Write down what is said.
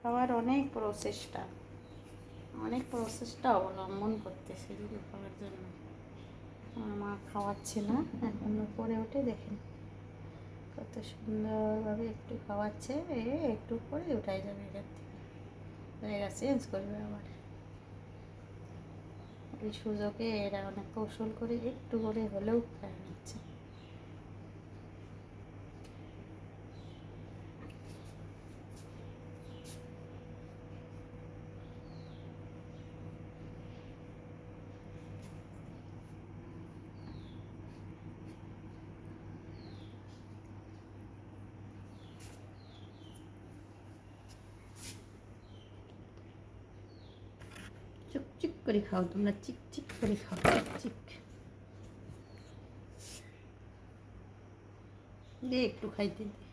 খাওয়ার অনেক প্রসেসটা অনেক প্রসেসটা অবলম্বন করতেছে এগুলো খাওয়ার জন্য। আমার মা খাওয়াচ্ছে না, এখন পরে উঠে দেখেন কত সুন্দরভাবে একটু খাওয়াচ্ছে, এ একটু পরে উঠাই যাবে এখান থেকে। জায়গা চেঞ্জ করবে আবার। এই সুযোগে এরা অনেক কৌশল করে একটু করে হলেও খেয়ে। করে খাও তোমরা চিক চিক করে খাও চিক চিক। দিয়ে একটু খাইতে দে।